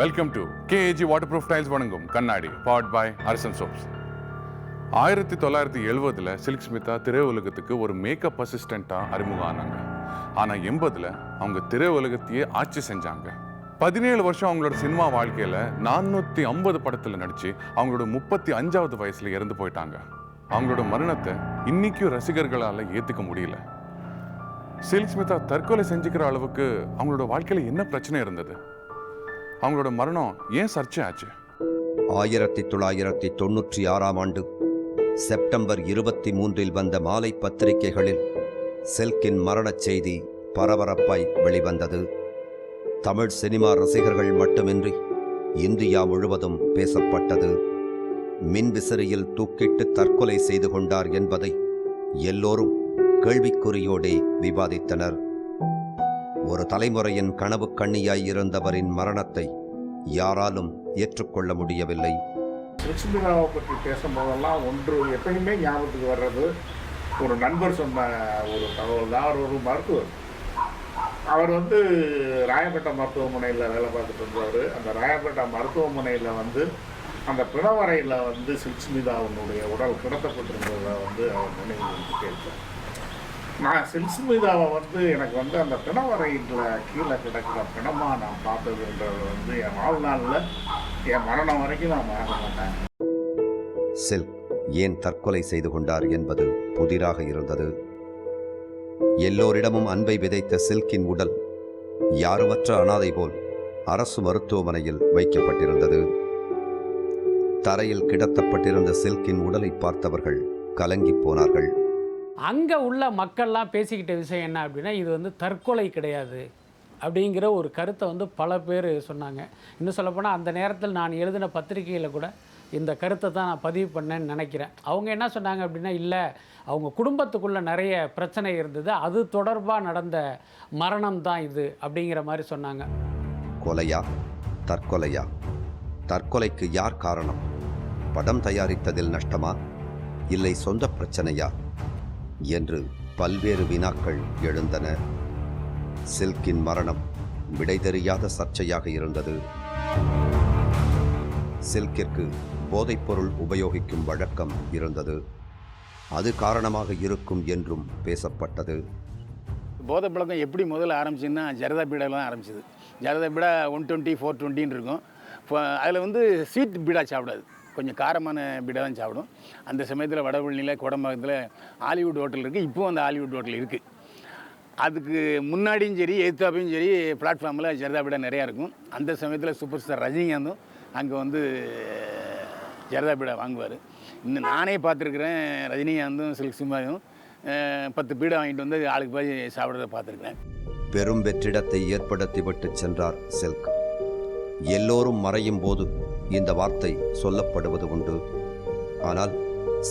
Welcome to KAG waterproof tiles வணங்கும். கண்ணாடி powered பாய் அரசன் சோப்ஸ் ஆயிரத்தி தொள்ளாயிரத்தி எழுபதில் சில்க் ஸ்மிதா திரையுலகத்துக்கு ஒரு மேக்கப் அசிஸ்டண்ட்டாக அறிமுகம் ஆனாங்க ஆனால் எண்பதில் அவங்க திரையுலகத்தையே ஆட்சி செஞ்சாங்க. பதினேழு வருஷம் அவங்களோட சினிமா வாழ்க்கையில் நானூற்றி ஐம்பது படத்தில் நடித்து அவங்களோட முப்பத்தி அஞ்சாவது வயசில் இறந்து போயிட்டாங்க. அவங்களோட மரணத்தை இன்றைக்கும் ரசிகர்களால் ஏற்றுக்க முடியல. சில்க் ஸ்மிதா தற்கொலை செஞ்சுக்கிற அளவுக்கு அவங்களோட வாழ்க்கையில் என்ன பிரச்சனை இருந்தது? அவங்களோட மரணம் ஏன் சர்ச்சை ஆச்சு ஆயிரத்தி தொள்ளாயிரத்தி தொன்னூற்றி ஆறாம் ஆண்டு செப்டம்பர் இருபத்தி மூன்றில் வந்த மாலை பத்திரிகைகளில் செல்கின் மரணச் செய்தி பரபரப்பாய் வெளிவந்தது. தமிழ் சினிமா ரசிகர்கள் மட்டுமின்றி இந்தியா முழுவதும் பேசப்பட்டது. மின்விசிறியில் தூக்கிட்டு தற்கொலை செய்து கொண்டார் என்பதை எல்லோரும் கேள்விக்குறியோடே விவாதித்தனர். ஒரு தலைமுறையின் கனவு கண்ணியாய் இருந்தவரின் மரணத்தை யாராலும் ஏற்றுக்கொள்ள முடியவில்லை. லட்சுமிராவை பற்றி பேசும்போதெல்லாம் ஒன்று எப்பயுமே ஞாபகத்துக்கு வர்றது ஒரு நண்பர் சொன்ன ஒரு தகவல் தான். அவர் ஒரு மருத்துவர். அவர் வந்து ராயப்பேட்டை மருத்துவமனையில் வேலை பார்த்துட்டு இருந்தார் அந்த ராயப்பேட்டை மருத்துவமனையில் வந்து அந்த பிணவரையில் வந்து சில்ஸ்மிதாவினுடைய உடல் கிடத்தப்பட்டிருந்ததை வந்து அவர் நினைவு வந்து கேட்டார். நான் சில்ஸ்மிதாவை வந்து எனக்கு வந்து அந்த பிணவரையில் கீழே கிடக்கிற பிணமாக நான் பார்த்ததுன்றது வந்து என் வாழ்நாளில் என் மரணம் வரைக்கும் நான் மறக்க மாட்டேன். சில்க் ஏன் தற்கொலை செய்து கொண்டார் என்பது புதிராக இருந்தது. எல்லோரிடமும் அன்பை விதைத்த சில்கின் உடல் யாருமற்ற அனாதை போல் அரசு மருத்துவமனையில் வைக்கப்பட்டிருந்தது. தரையில் கிடத்தப்பட்டிருந்த சில்கின் உடலை பார்த்தவர்கள் கலங்கிப் போனார்கள். அங்கே உள்ள மக்கள்லாம் பேசிக்கிட்ட விஷயம் என்ன அப்படின்னா இது வந்து தற்கொலை கிடையாது அப்படிங்கிற ஒரு கருத்தை வந்து பல பேர் சொன்னாங்க. இன்னும் சொல்லப்போனால் அந்த நேரத்தில் நான் எழுதின பத்திரிகையில் கூட இந்த கருத்தை தான் நான் பதிவு பண்ணேன்னு நினைக்கிறேன். அவங்க என்ன சொன்னாங்க அப்படின்னா இல்லை அவங்க குடும்பத்துக்குள்ளே நிறைய பிரச்சனை இருந்தது. அது தொடர்பாக நடந்த மரணம் தான் இது அப்படிங்கிற மாதிரி சொன்னாங்க. கொலையா? தற்கொலையா? தற்கொலைக்கு யார் காரணம்? படம் தயாரித்ததில் நஷ்டமா? இல்லை சொந்த பிரச்சனையா? என்று பல்வேறு வினாக்கள் எழுந்தன. சில்கின் மரணம் விடை தெரியாத சர்ச்சையாக இருந்தது. சில்கிற்கு போதைப்பொருள் உபயோகிக்கும் வழக்கம் இருந்தது. அது காரணமாக இருக்கும் என்றும் பேசப்பட்டது. போதை பழக்கம் எப்படி முதல்ல ஆரம்பிச்சுன்னா ஜரதா பீடாவில் தான் ஆரம்பிச்சது. ஜரதா பீடா ஒன் டுவெண்ட்டி ஃபோர் டுவெண்ட்டின்னு இருக்கும். இப்போ அதில் வந்து ஸ்வீட் பீடா சாப்பிடாது. கொஞ்சம் காரமான பீடை தான் சாப்பிடும். அந்த சமயத்தில் வடபழனியில் குடம்பகத்தில் ஹாலிவுட் ஹோட்டல் இருக்குது இப்போவும் அந்த ஹாலிவுட் ஹோட்டல் இருக்குது அதுக்கு முன்னாடியும் சரி எதிர்த்தாப்பையும் சரி பிளாட்ஃபார்மில் ஜரதா பீடா நிறையா இருக்கும். அந்த சமயத்தில் சூப்பர் ஸ்டார் ரஜினிகாந்தும் அங்கே வந்து ஜரதா பீடா வாங்குவார். இன்னும் நானே பார்த்துருக்குறேன் ரஜினிகாந்தும் சில்க் சிம்மாவும் பத்து பீடா வாங்கிட்டு வந்து ஆளுக்கு போய் சாப்பிட்றத பார்த்துருக்குறேன். பெரும் வெற்றிடத்தை ஏற்படுத்திவிட்டு சென்றார் சில்க். எல்லோரும் மறையும் போது இந்த வார்த்தை சொல்லப்படுவது உண்டு. ஆனால்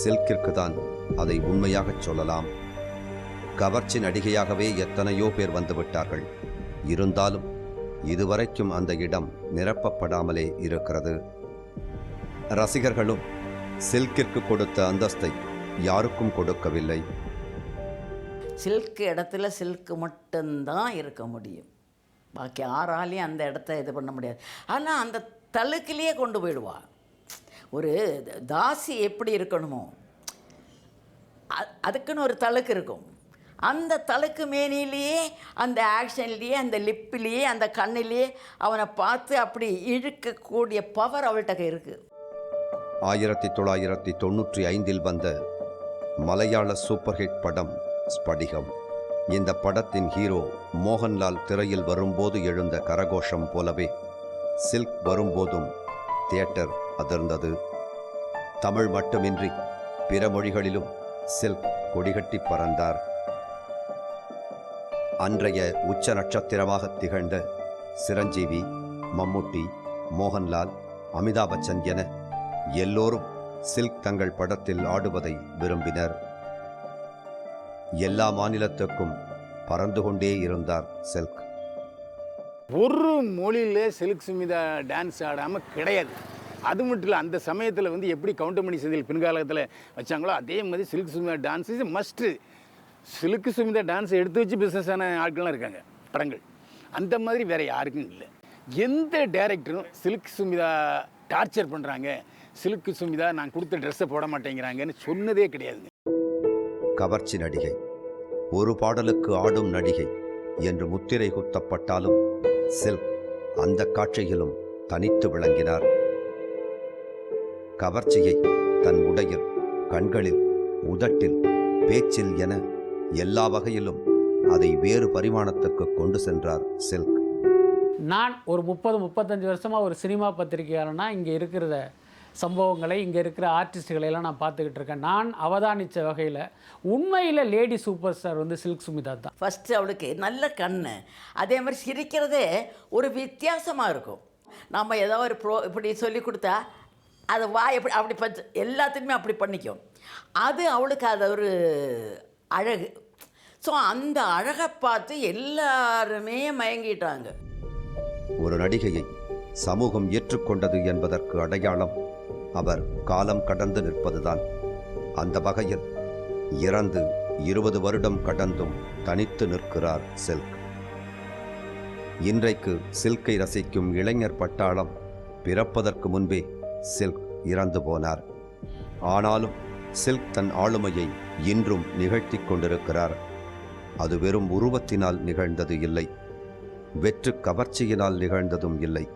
சில்கிற்கு தான் அதை உண்மையாகச் சொல்லலாம். கவர்ச்சி நடிகையாகவே எத்தனையோ பேர் வந்துவிட்டார்கள் இருந்தாலும் இதுவரைக்கும் அந்த இடம் நிரப்பப்படாமலே இருக்கிறது. ரசிகர்களும் சில்கிற்கு கொடுத்த அந்தஸ்தை யாருக்கும் கொடுக்கவில்லை. சில்க் இடத்துல சில்க் மட்டும்தான் இருக்க முடியும். பாக்கி யாராலையும் அந்த இடத்த இது பண்ண முடியாது. ஆனால் அந்த தழுக்கிலேயே கொண்டு போயிடுவா. ஒரு தாசி எப்படி இருக்கணுமோ அதுக்குன்னு ஒரு தழுக்கு இருக்கும். அந்த தழுக்கு மேனிலேயே அந்த ஆக்ஷன்லேயே அந்த லிப்பிலேயே அந்த கண்ணிலேயே அவனை பார்த்து அப்படி இழுக்கக்கூடிய பவர் அவள்கிட்ட இருக்குது ஆயிரத்தி தொள்ளாயிரத்தி தொண்ணூற்றி ஐந்தில் வந்த மலையாள சூப்பர் ஹிட் படம் ஸ்படிகம். இந்த படத்தின் ஹீரோ மோகன்லால் திரையில் வரும்போது எழுந்த கரகோஷம் போலவே சில்க் வரும்போதும் தியேட்டர் அதிர்ந்தது. தமிழ் மட்டுமின்றி பிற மொழிகளிலும் சில்க் கொடிகட்டி பறந்தார். அன்றைய உச்ச நட்சத்திரமாக திகழ்ந்த சிரஞ்சீவி மம்முட்டி மோகன்லால் அமிதாப் பச்சன் என எல்லோரும் சில்க் தங்கள் படத்தில் ஆடுவதை விரும்பினர். எல்லா மாநிலத்துக்கும் பறந்து கொண்டே இருந்தார் சில்க். ஒரு மொழியில் சில்க் சுமிதா டான்ஸ் ஆடாமல் கிடையாது. அது மட்டும் இல்லை அந்த சமயத்தில் வந்து எப்படி கவுண்டமணி செந்தில் பின்காலத்தில் வச்சாங்களோ அதே மாதிரி silk Smitha dance is must சிலுக்கு சுமிதா டான்ஸை எடுத்து வச்சு பிஸ்னஸ் ஆன ஆட்கள்லாம் இருக்காங்க படங்கள். அந்த மாதிரி வேறு யாருக்கும் இல்லை. எந்த டேரக்டரும் சில்க் சுமிதா டார்ச்சர் பண்ணுறாங்க சிலுக்கு சுமிதா நான் கொடுத்த ட்ரெஸ்ஸை போட மாட்டேங்கிறாங்கன்னு சொன்னதே கிடையாதுங்க. கவர்ச்சி நடிகை ஒரு பாடலுக்கு ஆடும் நடிகை என்று முத்திரை குத்தப்பட்டாலும் சில்க் அந்த காட்சியிலும் தனித்து விளங்கினார். கவர்ச்சியை தன் உடையில் கண்களில் உதட்டில் பேச்சில் என எல்லா வகையிலும் அதை வேறு பரிமாணத்துக்கு கொண்டு சென்றார் சில்க். நான் ஒரு முப்பது முப்பத்தஞ்சு வருஷமாக ஒரு சினிமா பத்திரிகையாளனா இங்கே இருக்கிறத சம்பவங்களை இங்கே இருக்கிற ஆர்டிஸ்டுகளை எல்லாம் நான் பார்த்துக்கிட்டு இருக்கேன். நான் அவதானித்த வகையில் உண்மையில் லேடி சூப்பர் ஸ்டார் வந்து சில்க் சுமிதா தான். ஃபஸ்ட்டு அவளுக்கு நல்ல கண்ணு. அதே மாதிரி சிரிக்கிறதே ஒரு வித்தியாசமாக இருக்கும். நம்ம ஏதோ ஒரு ப்ரோ இப்படி சொல்லி கொடுத்தா அது வா எப்படி அப்படி பச்சு எல்லாத்துக்குமே அப்படி பண்ணிக்கும். அது அவளுக்கு அது ஒரு அழகு. ஸோ அந்த அழகை பார்த்து எல்லாருமே மயங்கிட்டாங்க. ஒரு நடிகையை சமூகம் ஏற்றுக்கொண்டது என்பதற்கு அடையாளம் அவர் காலம் கடந்து நிற்பதுதான். அந்த வகையில் இறந்து இருபது வருடம் கடந்தும் தனித்து நிற்கிறார் சில்க். இன்றைக்கு சில்கை ரசிக்கும் இளைஞர் பட்டாளம் பிறப்பதற்கு முன்பே சில்க் இறந்து போனார். ஆனாலும் சில்க் தன் ஆளுமையை இன்றும் நிகழ்த்திக் கொண்டிருக்கிறார். அது வெறும் உருவத்தினால் நிகழ்ந்தது இல்லை. வெற்று கவர்ச்சியினால் நிகழ்ந்ததும் இல்லை.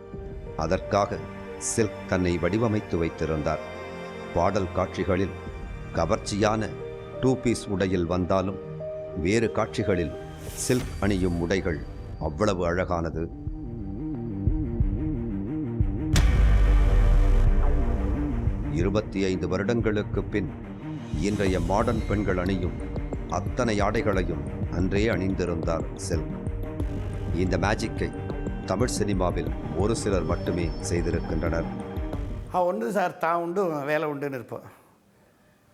அதற்காக சில்க் தன்னை வடிவமைத்து வைத்திருந்தார். பாடல் காட்சிகளில் கவர்ச்சியான டூ பீஸ் உடையில் வந்தாலும் வேறு காட்சிகளில் சில்க் அணியும் உடைகள் அவ்வளவு அழகானது. இருபத்தி ஐந்து வருடங்களுக்கு பின் இன்றைய மாடர்ன் பெண்கள் அணியும் அத்தனை ஆடைகளையும் அன்றே அணிந்திருந்தார் சில்க். இந்த மேஜிக்கை தமிழ் சினிமாவில் ஒரு சிலர் மட்டுமே செய்திருக்கின்றனர். அவன் ஒன்று சார் தான் உண்டு வேலை உண்டுன்னு இருப்பான்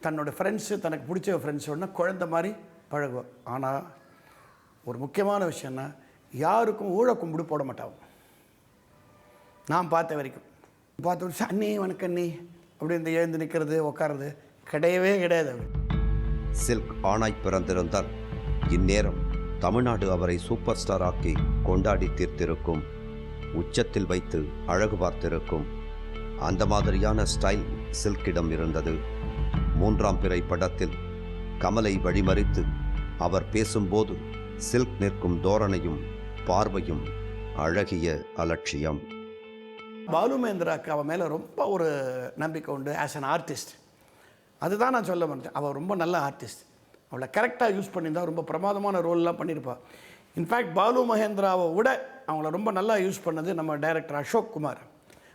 தன்னோட ஃப்ரெண்ட்ஸு தனக்கு பிடிச்ச ஃப்ரெண்ட்ஸ் ஒன்று குழந்த மாதிரி பழகுவோம். ஆனால் ஒரு முக்கியமான விஷயம்னா யாருக்கும் ஊழ கும்பிடு போட மாட்டான் நான் பார்த்த வரைக்கும். பார்த்த அண்ணி வணக்கம் அண்ணி அப்படி இந்த எழுந்து நிற்கிறது உட்காருறது கிடையவே கிடையாது. சில்க் ஆணாய் பிறந்திருந்தால் இந்நேரம் தமிழ்நாடு அவரை சூப்பர் ஸ்டார் ஆக்கி கொண்டாடி தீர்த்திருக்கும் உச்சத்தில் வைத்து அழகு பார்த்திருக்கும் அந்த மாதிரியான ஸ்டைல் சில்கிடம் இருந்தது. மூன்றாம் பிறை படத்தில் கமலை வழிமறித்து அவர் பேசும்போது சில்க் நிற்கும் தோரணையும் பார்வையும் அழகிய அலட்சியம். பாலுமேந்திராக்கு அவன் மேலே ரொம்ப ஒரு நம்பிக்கை உண்டு ஆஸ் அன் ஆர்டிஸ்ட் அதுதான் நான் சொல்ல மாட்டேன் அவள் ரொம்ப நல்ல ஆர்டிஸ்ட் அவளை கரெக்டாக யூஸ் பண்ணியிருந்தா ரொம்ப பிரமாதமான ரோல்லாம் பண்ணியிருப்பாள் இன்ஃபேக்ட் பாலு மகேந்திராவை விட அவங்கள ரொம்ப நல்லா யூஸ் பண்ணது நம்ம டைரக்டர் அசோக் குமார்.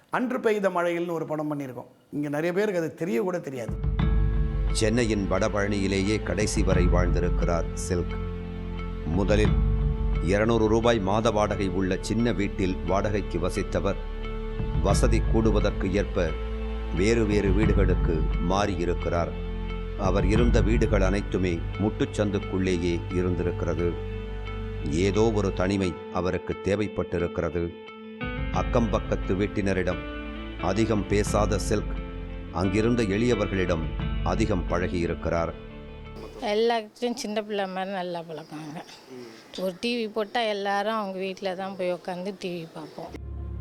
அன்று பெய்த மழையில்னு ஒரு படம் பண்ணியிருக்கோம். இங்கே நிறைய பேருக்கு அது தெரிய கூட தெரியாது. சென்னையின் வடபழனியிலேயே கடைசி வரை வாழ்ந்திருக்கிறார் சில்க். முதலில் இருநூறு ரூபாய் மாத வாடகை உள்ள சின்ன வீட்டில் வாடகைக்கு வசித்தவர். வசதி கூடுவதற்கு ஏற்ப வேறு வேறு வீடுகளுக்கு மாறியிருக்கிறார். அவர் இருந்த வீடுகள் அனைத்துமே முட்டுச்சந்துக்குள்ளேயே இருந்திருக்கிறது. ஏதோ ஒரு தனிமை அவருக்கு தேவைப்பட்டிருக்கிறது. அக்கம் பக்கத்து வீட்டினரிடம் அதிகம் பேசாத சில்க் அங்கிருந்த எளியவர்களிடம் அதிகம் பழகியிருக்கிறார். எல்லாத்தையும் சின்ன பிள்ளை மாதிரி நல்லா பழக்காங்க ஒரு டிவி போட்டால் எல்லாரும் அவங்க வீட்டில் தான் போய் உட்காந்து டிவி பார்ப்போம்.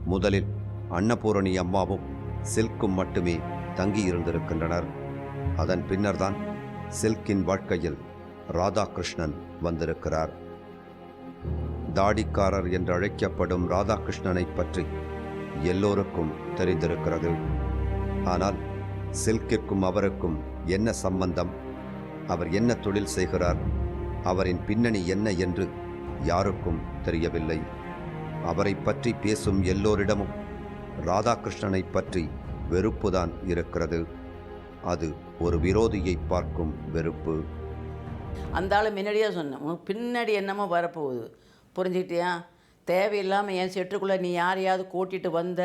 முதலில் அன்னபூரணி அம்மாவும் சில்க்கும் மட்டுமே தங்கி இருந்திருக்கின்றனர் அதன் பின்னர்தான் சில்கின் வாழ்க்கையில் ராதாகிருஷ்ணன் வந்திருக்கிறார். தாடிக்காரர் என்று அழைக்கப்படும் ராதாகிருஷ்ணனை பற்றி எல்லோருக்கும் தெரிந்திருக்கிறது. ஆனால் சில்கிற்கும் அவருக்கும் என்ன சம்பந்தம்? அவர் என்ன தொழில் செய்கிறார்? அவரின் பின்னணி என்ன என்று யாருக்கும் தெரியவில்லை. அவரை பற்றி பேசும் எல்லோரிடமும் ராதாகிருஷ்ணனை பற்றி வெறுப்புதான் இருக்கிறது. அது ஒரு விரோதியை பார்க்கும் வெறுப்பு. அந்த ஆள் முன்னாடியே சொன்னேன் உனக்கு பின்னாடி என்னமோ வரப்போகுது. புரிஞ்சுக்கிட்டியா? தேவையில்லாமல் என் செட்டுக்குள்ளே நீ யாரையாவது கூட்டிகிட்டு வந்த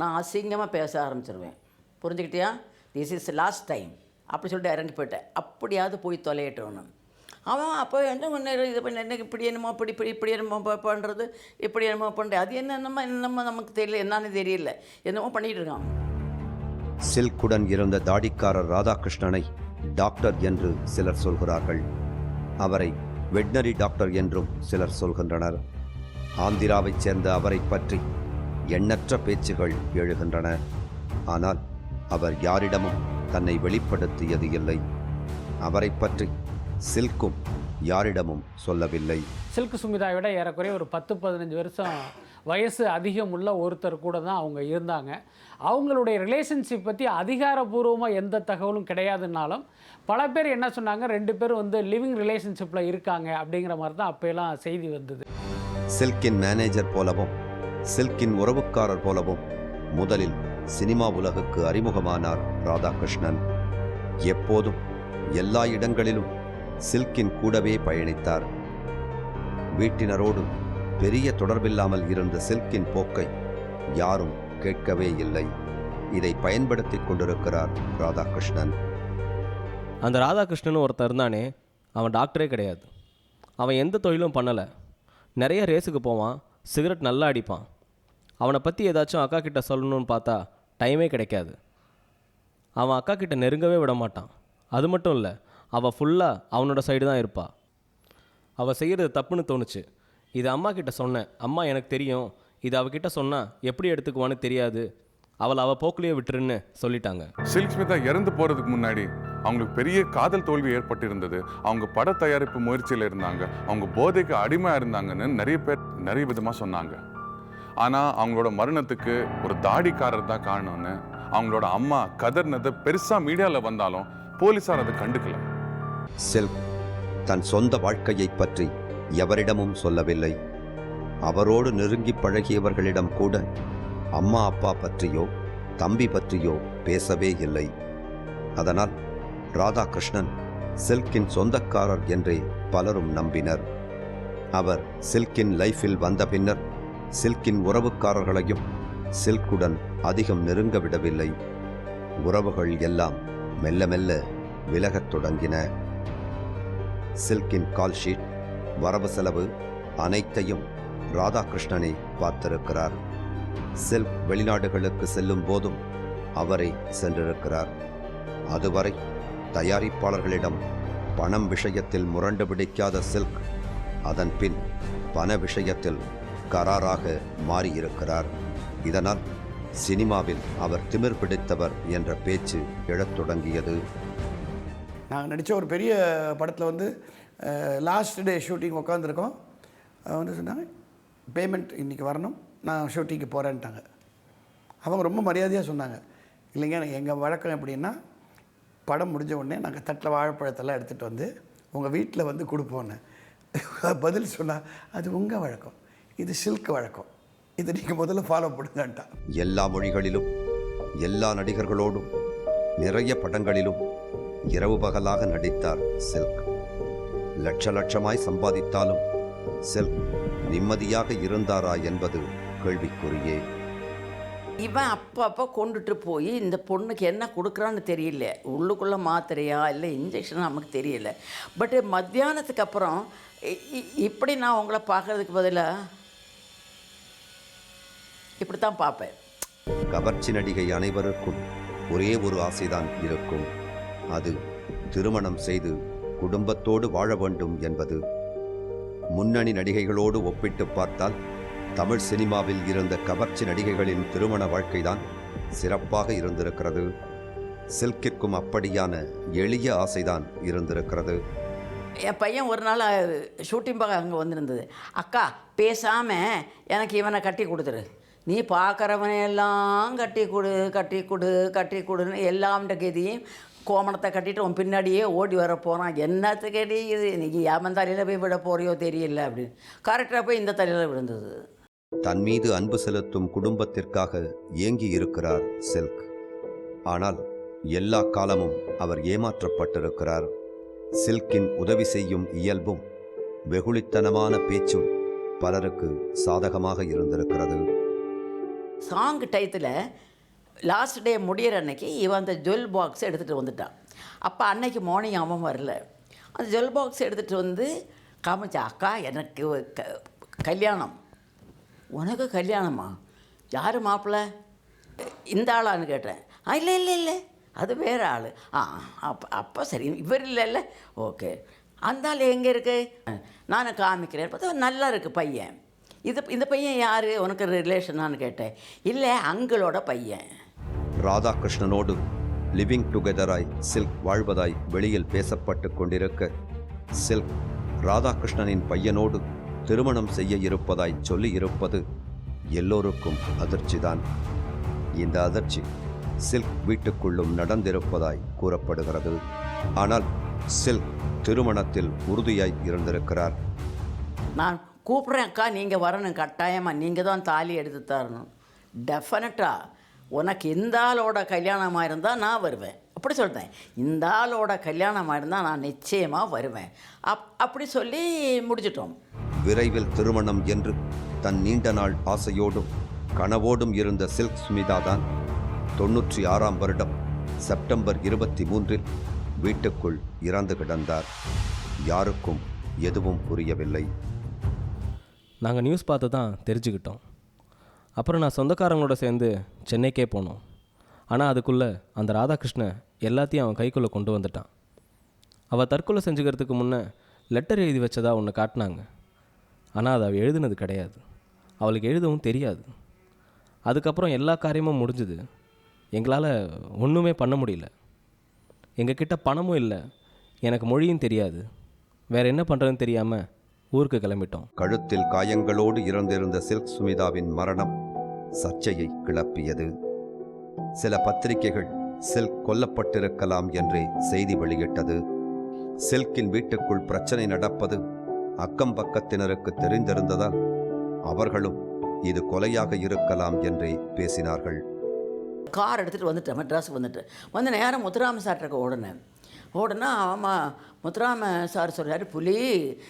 நான் அசிங்கமாக பேச ஆரம்பிச்சிருவேன். புரிஞ்சுக்கிட்டியா? திஸ் இஸ் லாஸ்ட் டைம் அப்படி சொல்லிட்டு இறங்கி போயிட்டேன். அப்படியாவது போய் தொலையிட்டோன்னு அவன் அப்போ என்ன ஒன்று இது பண்ண என்ன இப்படி என்னமோ இப்படி இப்படி இப்படி என்னமோ பண்ணுறது இப்படி என்னமோ பண்ணுறது அது என்ன என்னமோ என்னமோ நமக்கு தெரியல. என்னன்னு தெரியல. என்னமோ பண்ணிகிட்டு இருக்கான். சில்குடன் இருந்த தாடிக்காரர் ராதாகிருஷ்ணனை டாக்டர் என்று சிலர் சொல்கிறார்கள். அவரை வெட்னரி டாக்டர் என்றும் சிலர் சொல்கின்றனர். ஆந்திராவைச் சேர்ந்த அவரை பற்றி எண்ணற்ற பேச்சுகள் எழுகின்றன. ஆனால் அவர் யாரிடமும் தன்னை வெளிப்படுத்தியது இல்லை. அவரை பற்றி சில்க்கும் யாரிடமும் சொல்லவில்லை. சில்க் சுமிதாவை விட ஏறக்குறைய ஒரு பத்து பதினஞ்சு வருஷம் வயசு அதிகம் உள்ள ஒருத்தர் கூட தான் அவங்க இருந்தாங்க. அவங்களுடைய ரிலேஷன்ஷிப் பற்றி அதிகாரபூர்வமாக எந்த தகவலும் கிடையாதுனாலும் பல பேர் என்ன சொன்னாங்க ரெண்டு பேரும் வந்து லிவிங் ரிலேஷன்ஷிப்பில் இருக்காங்க அப்படிங்கிற மாதிரி தான் அப்போயெல்லாம் செய்தி வந்தது. சில்கின் மேனேஜர் போலவும் சில்கின் உறவுக்காரர் போலவும் முதலில் சினிமா உலகுக்கு அறிமுகமானார் ராதாகிருஷ்ணன். எப்போதும் எல்லா இடங்களிலும் சில்கின் கூடவே பயணித்தார். வீட்டினரோடு பெரிய தொடர்பில்லாமல் இருந்த சில்கின் போக்கை யாரும் கேட்கவே இல்லை. இதை பயன்படுத்தி கொண்டிருக்கிறார் ராதாகிருஷ்ணன். அந்த ராதாகிருஷ்ணன் ஒருத்தர் இருந்தானே அவன் டாக்டரே கிடையாது. அவன் எந்த தொழிலும் பண்ணலை. நிறைய ரேஸுக்கு போவான் சிகரெட் நல்லா அடிப்பான். அவனை பற்றி ஏதாச்சும் அக்கா கிட்ட சொல்லணும்னு பார்த்தா டைமே கிடைக்காது. அவன் அக்கா கிட்ட நெருங்கவே விட மாட்டான். அது மட்டும் இல்லை அவள் ஃபுல்லாக அவனோட சைடு தான் இருப்பாள் அவள் செய்கிறது தப்புன்னு தோணுச்சு. இது அம்மா கிட்ட சொன்னேன். அம்மா எனக்கு தெரியும். இது அவகிட்ட சொன்னால் எப்படி எடுத்துக்குவான்னு தெரியாது. அவளை அவள் போக்குலேயே விட்டுருன்னு சொல்லிட்டாங்க. சில்க் ஸ்மிதா இறந்து போறதுக்கு முன்னாடி அவங்களுக்கு பெரிய காதல் தோல்வி ஏற்பட்டிருந்தது. அவங்க பட தயாரிப்பு முயற்சியில் இருந்தாங்க. அவங்க போதைக்கு அடிமையா இருந்தாங்கன்னு நிறைய பேர் நிறைய விதமா சொன்னாங்க. ஆனா அவங்களோட மரணத்துக்கு ஒரு தாடிக்காரர் தான் காரணம்னு அவங்களோட அம்மா கதர்னதை பெருசா மீடியால வந்தாலும் போலீசார் அதை கண்டுக்கல. சில்க் தன் சொந்த வாழ்க்கையைப் பற்றி எவரிடமும் சொல்லவில்லை. அவரோடு நெருங்கி பழகியவர்களிடம் கூட அம்மா அப்பா பற்றியோ தம்பி பற்றியோ பேசவே இல்லை. அதனால் ராதாகிருஷ்ணன் சில்கின் சொந்தக்காரர் என்றே பலரும் நம்பினர். அவர் சில்கின் லைஃபில் வந்த பின்னர் சில்கின் உறவுக்காரர்களையும் சில்குடன் அதிகம் நெருங்க விடவில்லை உறவுகள் எல்லாம் மெல்ல மெல்ல விலகத் தொடங்கின. சில்கின் கால் ஷீட் வரவு செலவு அனைத்தையும் ராதாகிருஷ்ணனை பார்த்திருக்கிறார். சில்க் வெளிநாடுகளுக்கு செல்லும் போதும் அவரை சென்றிருக்கிறார். அதுவரை தயாரிப்பாளர்களிடம் பணம் விஷயத்தில் முரண்டு பிடிக்காத சில்க் அதன் பின் பண விஷயத்தில் கராராக மாறியிருக்கிறார். இதனால் சினிமாவில் அவர் திமிர் பிடித்தவர் என்ற பேச்சு எழத் தொடங்கியது. நான் நடித்த ஒரு பெரிய படத்தில் வந்து லாஸ்ட் டே ஷூட்டிங் உட்காந்துருக்கோம் வந்து சொன்னாங்க பேமெண்ட் இன்றைக்கி வரணும். நான் ஷூட்டிங்க்கு போகிறேன்ட்டாங்க அவங்க ரொம்ப மரியாதையாக சொன்னாங்க. இல்லைங்க எங்கள் வழக்கம் எப்படின்னா படம் முடிஞ்ச உடனே நாங்கள் தட்டில் வாழைப்பழத்தெல்லாம் எடுத்துகிட்டு வந்து உங்கள் வீட்டில் வந்து கொடுப்போன்னு. பதில் சொன்னால் அது உங்கள் வழக்கம். இது சில்க் வழக்கம். இது நீங்கள் முதல்ல ஃபாலோ பண்ணுங்கன்ட்டா. எல்லா மொழிகளிலும் எல்லா நடிகர்களோடும் நிறைய படங்களிலும் இரவு பகலாக நடித்தார் சில்க் லட்ச லட்சமாய் சம்பாதித்தாலும் சில்க் நிம்மதியாக இருந்தாரா என்பது கேள்விக்குறியே. இவன் அப்போ அப்போ கொண்டுட்டு போய் இந்த பொண்ணுக்கு என்ன கொடுக்குறான்னு தெரியல. உள்ளுக்குள்ளே மாத்திரையா இல்லை இன்ஜெக்ஷன் நமக்கு தெரியல. பட்டு மத்தியானத்துக்கு அப்புறம் இப்படி நான் உங்களை பார்க்கறதுக்கு பதிலாக இப்படி தான் பார்ப்பேன். கவர்ச்சி நடிகை அனைவருக்கும் ஒரே ஒரு ஆசைதான் இருக்கும். அது திருமணம் செய்து குடும்பத்தோடு வாழ வேண்டும் என்பது. முன்னணி நடிகைகளோடு ஒப்பிட்டு பார்த்தால் தமிழ் சினிமாவில் இருந்த கவர்ச்சி நடிகைகளின் திருமண வாழ்க்கைதான் சிறப்பாக இருந்திருக்கிறது. சில்கிற்கும் அப்படியான எளிய ஆசைதான் இருந்திருக்கிறது. என் பையன் ஒரு நாள் ஷூட்டிங் பார்க்க அங்கே வந்திருந்தது. அக்கா பேசாமல் எனக்கு இவனை கட்டி கொடுத்துரு. நீ பார்க்குறவனையெல்லாம் கட்டி கொடு கட்டி கொடு கட்டி கொடுன்னு எல்லாம்ட கதியும் கோமணத்தை கட்டிட்டு உன் பின்னாடியே ஓடி வர போகிறான் என்னத்துக்கடி இது? இன்னைக்கு ஏமன் தலையில் போய் விட போறியோ தெரியல அப்படின்னு. கரெக்டாக போய் இந்த தலையில் விழுந்தது. தன் மீது அன்பு செலுத்தும் குடும்பத்திற்காக ஏங்கி இருக்கிறார் சில்க். ஆனால் எல்லா காலமும் அவர் ஏமாற்றப்பட்டிருக்கிறார். சில்கின் உதவி செய்யும் இயல்பும் வெகுளித்தனமான பேச்சும் பலருக்கு சாதகமாக இருந்திருக்கிறது. சாங் டயத்தில் லாஸ்ட் டே முடியிற அன்னைக்கு இவன் அந்த ஜுவல் பாக்ஸ் எடுத்துகிட்டு வந்துட்டான். அப்போ அன்னைக்கு மார்னிங் அவன் வரல. அந்த ஜுவல் பாக்ஸ் எடுத்துகிட்டு வந்து காமிச்சா அக்கா எனக்கு க கல்யாணம். உனக்கு கல்யாணமா? யார் மாப்பிள்ளை இந்த ஆளான்னு கேட்டேன். ஆ இல்லை இல்லை இல்லை. அது வேறு ஆள். ஆ அப்போ அப்போ சரி. இவர் இல்லைல்ல ஓகே. அந்த ஆள் எங்கே இருக்குது நான் காமிக்கிறேன். பார்த்தா நல்லா இருக்குது பையன். இது இந்த பையன் யார்? உனக்கு ரிலேஷனான்னு கேட்டேன். இல்லை அங்களோட பையன். ராதாகிருஷ்ணனோடு லிவிங் டுகெதராய் சில்க் வாழ்வதாய் வெளியில் பேசப்பட்டு கொண்டிருக்க சில்க் ராதாகிருஷ்ணனின் பையனோடு திருமணம் செய்ய இருப்பதாய் சொல்லி இருப்பது எல்லோருக்கும் அதிர்ச்சிதான். இந்த அதிர்ச்சி சில்க் வீட்டுக்குள்ளும் நடந்திருப்பதாய் கூறப்படுகிறது. ஆனால் சில்க் திருமணத்தில் உறுதியாய் இருந்திருக்கிறார். நான் கூப்பிட்றேன் அக்கா நீங்கள் வரணும் கட்டாயமாக நீங்கள் தான் தாலி எடுத்து தரணும். டெஃபினட்டாக உனக்கு இந்த ஆளோட கல்யாணமாக இருந்தால் நான் வருவேன். அப்படி சொல்லிட்டேன் இந்த ஆளோட கல்யாணமாக இருந்தால் நான் நிச்சயமாக வருவேன். அப் அப்படி சொல்லி முடிச்சிட்டோம். விரைவில் திருமணம் என்று தன் நீண்ட நாள் ஆசையோடும் கனவோடும் இருந்த சில்க் ஸ்மிதா தான் தொன்னூற்றி ஆறாம் வருடம் செப்டம்பர் இருபத்தி மூன்றில் வீட்டுக்குள் இறந்து கிடந்தார். யாருக்கும் எதுவும் புரியவில்லை. நாங்கள் நியூஸ் பார்த்து தான் தெரிஞ்சுக்கிட்டோம். அப்புறம் நான் சொந்தக்காரங்களோட சேர்ந்து சென்னைக்கே போனோம். ஆனால் அதுக்குள்ளே அந்த ராதாகிருஷ்ணன் எல்லாத்தையும் அவன் கைக்குள்ளே கொண்டு வந்துட்டான். அவள் தற்கொலை செஞ்சுக்கிறதுக்கு முன்னே லெட்டர் எழுதி வச்சதா ஒன்று காட்டினாங்க. ஆனால் அது அவள் எழுதுனது கிடையாது. அவளுக்கு எழுதவும் தெரியாது. அதுக்கப்புறம் எல்லா காரியமும் முடிஞ்சுது. எங்களால் ஒன்றுமே பண்ண முடியல. எங்ககிட்ட பணமும் இல்லை. எனக்கு மொழியும் தெரியாது. வேறு என்ன பண்ணுறதுன்னு தெரியாமல் ஊருக்கு கிளம்பிட்டோம். கழுத்தில் காயங்களோடு இறந்திருந்த சில்க் சுமிதாவின் மரணம் சர்ச்சையை கிளப்பியது. சில பத்திரிகைகள் சில்க் கொல்லப்பட்டிருக்கலாம் என்றே செய்தி வெளியிட்டது. சில்கின் வீட்டுக்குள் பிரச்சனை நடப்பது அக்கம் பக்கத்தினருக்கு தெரிந்திருந்ததால் அவர்களும் இது கொலையாக இருக்கலாம் என்றே பேசினார்கள். கார் எடுத்துகிட்டு வந்துட்டேன் மெட்ராஸுக்கு வந்துட்டேன் வந்து நேரம் முத்துராம சார்ட்ட ஓடினேன் ஓடுனா ஆமாம் முத்துராம சார் சொல்கிறாரு புலி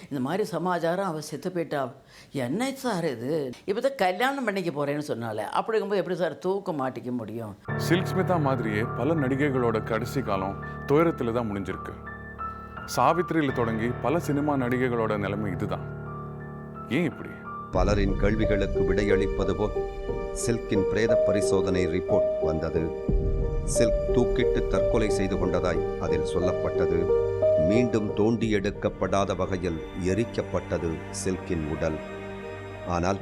இந்த மாதிரி சமாச்சாரம் அவள் செத்து போயிட்டா. என்ன சார் இது? இப்போ தான் கல்யாணம் பண்ணிக்க போகிறேன்னு சொன்னாலே. அப்படிங்கும்போது எப்படி சார் தூக்க மாட்டிக்க முடியும்? சில்க் ஸ்மிதா மாதிரியே பல நடிகைகளோட கடைசி காலம் துயரத்தில் தான் முடிஞ்சிருக்கு. சாவித்திரியில் தொடங்கி பல சினிமா நடிகைகளோட நிலைமை இதுதான். ஏன் இப்படி? பலரின் கேள்விகளுக்கு விடையளிப்பது போல் சில்கின் பிரேத பரிசோதனை ரிப்போர்ட் வந்தது. சில்க் தூக்கிட்டு தற்கொலை செய்து கொண்டதாய் அதில் சொல்லப்பட்டது. மீண்டும் தோண்டி எடுக்கப்படாத வகையில் எரிக்கப்பட்டது சில்கின் உடல். ஆனால்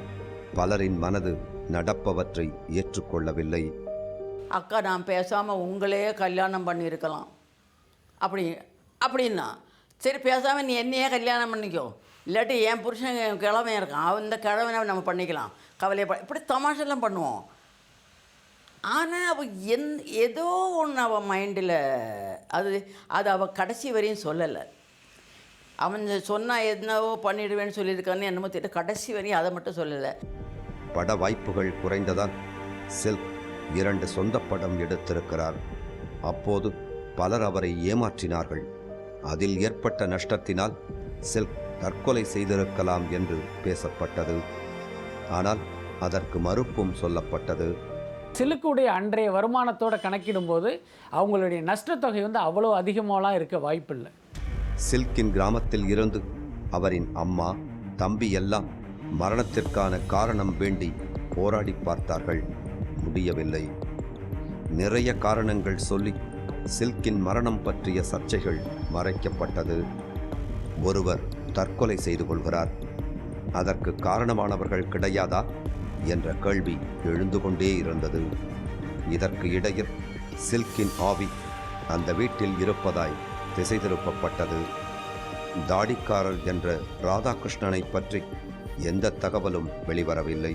பலரின் மனது நடப்பவற்றை ஏற்றுக்கொள்ளவில்லை. அக்கா நான் பேசாமல் உங்களே கல்யாணம் பண்ணியிருக்கலாம். அப்படி அப்படின்னா சரி பேசாமல் நீ என்னையே கல்யாணம் பண்ணிக்கோ. இல்லாட்டி என் புருஷன் கிழவன் இருக்கான். அவன் இந்த கிழவனை நம்ம பண்ணிக்கலாம். கவலையப்பட இப்படி தமாஷெல்லாம் பண்ணுவோம். ஆனால் அவள் எந் ஏதோ ஒன்று அவள் மைண்டில் அது அது அவள் கடைசி வரையும் சொல்லலை. அவன் சொன்னால் என்னவோ பண்ணிடுவேன்னு சொல்லியிருக்கான்னு என்னமோ தெரியல. கடைசி வரையும் அதை மட்டும் சொல்லலை. பட வாய்ப்புகள் குறைந்ததால் சில்க் இரண்டு சொந்த படம் எடுத்திருக்கிறார். அப்போது பலர் அவரை ஏமாற்றினார்கள். அதில் ஏற்பட்ட நஷ்டத்தினால் சில்க் தற்கொலை செய்திருக்கலாம் என்று பேசப்பட்டது. ஆனால் அதற்கு மறுப்பும் சொல்லப்பட்டது. சிலுக்குடைய அன்றைய வருமானத்தோட கணக்கிடும்போது அவங்களுடைய நஷ்டத்தொகை வந்து அவ்வளோ அதிகமாகலாம் இருக்க வாய்ப்பில்லை. சில்கின் கிராமத்தில் இருந்து அவரின் அம்மா தம்பி எல்லாம் மரணத்திற்கான காரணம் வேண்டி போராடி பார்த்தார்கள். முடியவில்லை. நிறைய காரணங்கள் சொல்லி சில்கின் மரணம் பற்றிய சர்ச்சைகள் மறைக்கப்பட்டது. ஒருவர் தற்கொலை செய்து கொள்கிறார். அதற்கு காரணமானவர்கள் கிடையாதா? என்ற கேள்வி எழுந்து கொண்டே இருந்தது. இதற்கு இடையில் சில்கின் ஆவி அந்த வீட்டில் இருப்பதாய் திசை திருப்பப்பட்டது தாடிக்காரர் என்ற ராதாகிருஷ்ணனை பற்றி எந்த தகவலும் வெளிவரவில்லை.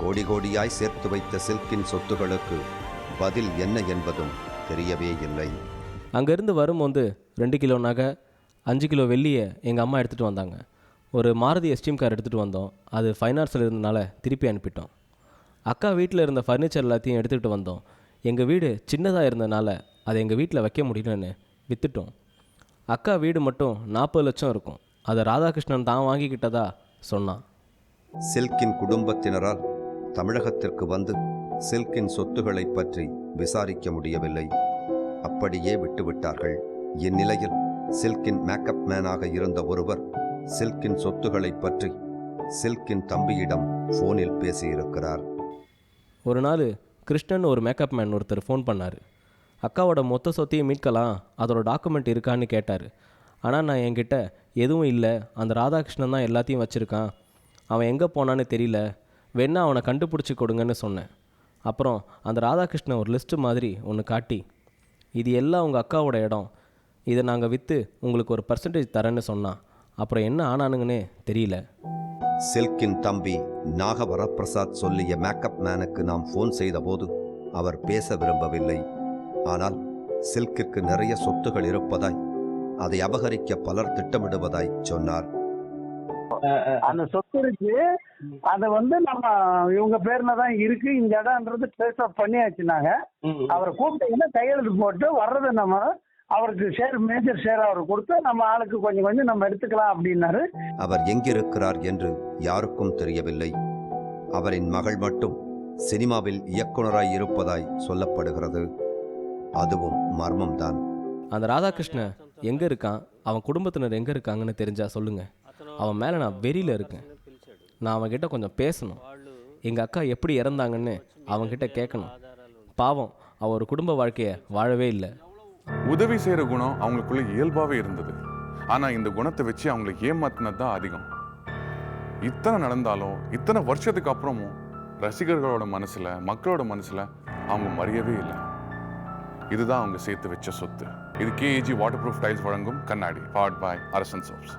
கோடி கோடியாய் சேர்த்து வைத்த சில்கின் சொத்துகளுக்கு பதில் என்ன என்பதும் தெரியவே இல்லை. அங்கேருந்து வரும்போது ரெண்டு கிலோ நகை அஞ்சு கிலோ வெள்ளியை எங்கள் அம்மா எடுத்துகிட்டு வந்தாங்க. ஒரு மாருதி எஸ்டீம் கார் எடுத்துகிட்டு வந்தோம். அது ஃபைனான்ஸில் இருந்தனால திருப்பி அனுப்பிட்டோம். அக்கா வீட்டில் இருந்த ஃபர்னிச்சர் எல்லாத்தையும் எடுத்துகிட்டு வந்தோம். எங்கள் வீடு சின்னதாக இருந்தனால அதை எங்கள் வீட்டில் வைக்க முடியலன்னு விற்றுட்டோம் அக்கா வீடு மட்டும் நாற்பது லட்சம் இருக்கும். அதை ராதாகிருஷ்ணன் தான் வாங்கிக்கிட்டதா சொன்னான். சில்கின் குடும்பத்தினரால் தமிழகத்திற்கு வந்து சில்கின் சொத்துக்களை பற்றி விசாரிக்க முடியவில்லை. அப்படியே விட்டுவிட்டார்கள். இந்நிலையில் சில்கின் மேக்கப் மேனாக இருந்த ஒருவர் சில்கின் சொத்துக்களை பற்றி சில்கின் தம்பியிடம் ஃபோனில் பேசியிருக்கிறார். ஒரு நாள் கிருஷ்ணன் ஒரு மேக்கப் மேன் ஒருத்தர் ஃபோன் பண்ணார். அக்காவோட மொத்த சொத்தையும் மீட்கலாம் அதோட டாக்குமெண்ட் இருக்கான்னு கேட்டார். ஆனால் நான் என்கிட்ட எதுவும் இல்லை அந்த ராதாகிருஷ்ணன் தான் எல்லாத்தையும் வச்சுருக்கான். அவன் எங்கே போனான்னு தெரியல வேணா அவனை கண்டுபிடிச்சி கொடுங்கன்னு சொன்னேன். அப்புறம் அந்த ராதாகிருஷ்ணன் ஒரு லிஸ்ட்டு மாதிரி ஒன்று காட்டி இது எல்லாம் உங்கள் அக்காவோட இடம் இதை நாங்கள் விற்று உங்களுக்கு ஒரு பர்சன்டேஜ் தரேன்னு சொன்னான். அப்புறம் என்ன ஆனானுங்கன்னே தெரியல. சில்கின் தம்பி நாக வரப்பிரசாத் சொல்லிய மேக்கப் மேனுக்கு நாம் ஃபோன் செய்தபோது அவர் பேச விரும்பவில்லை. ஆனால் சில்கிற்கு நிறைய சொத்துகள் இருப்பதாய் அதை அபகரிக்க பலர் திட்டமிடுவதாய் சொன்னார். அந்த சொத்து இருக்கு. அத வந்து நம்ம இவங்க பேர்ல தான் இருக்கு. இந்த இடம்ன்றது ட்ரேஸ் ஆஃப் பண்ணியாச்சுனாங்க அவரை கூப்பிட்டீங்கன்னா கையெழுத்து போட்டு வர்றதை நம்ம அவருக்கு ஷேர் மேஜர் ஷேர் அவர் கொடுத்து நம்ம ஆளுக்கு கொஞ்சம் கொஞ்சம் நம்ம எடுத்துக்கலாம் அப்படின்னாரு. அவர் எங்கிருக்கிறார் என்று யாருக்கும் தெரியவில்லை. அவரின் மகள் மட்டும் சினிமாவில் இயக்குனராய் இருப்பதாய் சொல்லப்படுகிறது. அதுவும் மர்மம்தான். அந்த ராதாகிருஷ்ணன் எங்கே இருக்கான்? அவன் குடும்பத்தினர் எங்கே இருக்காங்கன்னு தெரிஞ்சா சொல்லுங்கள் அவன் மேலே நான் வெறியில் இருக்கேன். நான் அவன்கிட்ட கொஞ்சம் பேசணும். எங்கள் அக்கா எப்படி இறந்தாங்கன்னு அவன்கிட்ட கேட்கணும். பாவம் அவ ஒரு குடும்ப வாழ்க்கையை வாழவே இல்லை. உதவி செய்கிற குணம் அவங்களுக்குள்ள இயல்பாகவே இருந்தது. ஆனால் இந்த குணத்தை வச்சு அவங்களை ஏமாத்தினது தான் அதிகம். இத்தனை நடந்தாலும் இத்தனை வருஷத்துக்கு அப்புறமும் ரசிகர்களோட மனசில் மக்களோட மனசில் அவங்க மறியவே இல்லை. இதுதான் அவங்க சேர்த்து வச்ச சொத்து. இது கேஏஜி வாட்டர் ப்ரூஃப் டைல்ஸ் வழங்கும் கண்ணாடி. பாட் பாய் அரசன் சோப்ஸ்